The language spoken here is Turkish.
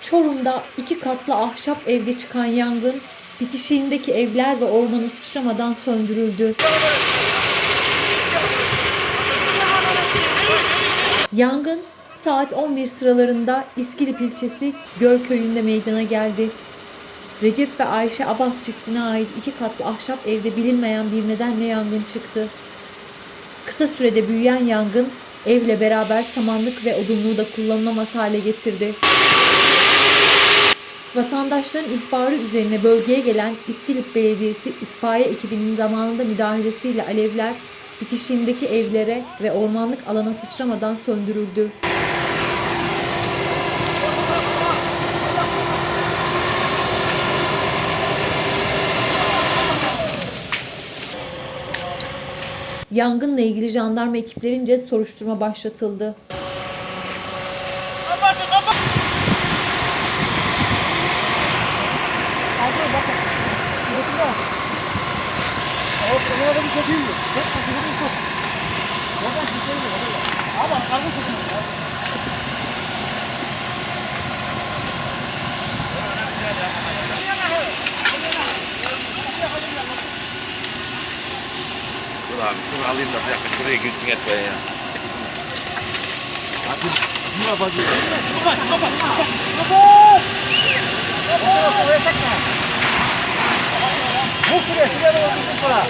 Çorum'da iki katlı ahşap evde çıkan yangın bitişiğindeki evler ve ormanı sıçramadan söndürüldü. Yangın saat 11 sıralarında İskilip ilçesi Gölköy'ünde meydana geldi. Recep ve Ayşe Abbas çiftine ait iki katlı ahşap evde bilinmeyen bir nedenle yangın çıktı. Kısa sürede büyüyen yangın evle beraber samanlık ve odunluğu da kullanılamaz hale getirdi. Vatandaşların ihbarı üzerine bölgeye gelen İskilip Belediyesi itfaiye ekibinin zamanında müdahalesiyle alevler bitişiğindeki evlere ve ormanlık alana sıçramadan söndürüldü. Yangınla ilgili jandarma ekiplerince soruşturma başlatıldı. Dur abi şunu alayım da bir dakika şuraya girsin etmeye ya. Mu şuraya, şuraya da otursun sonra.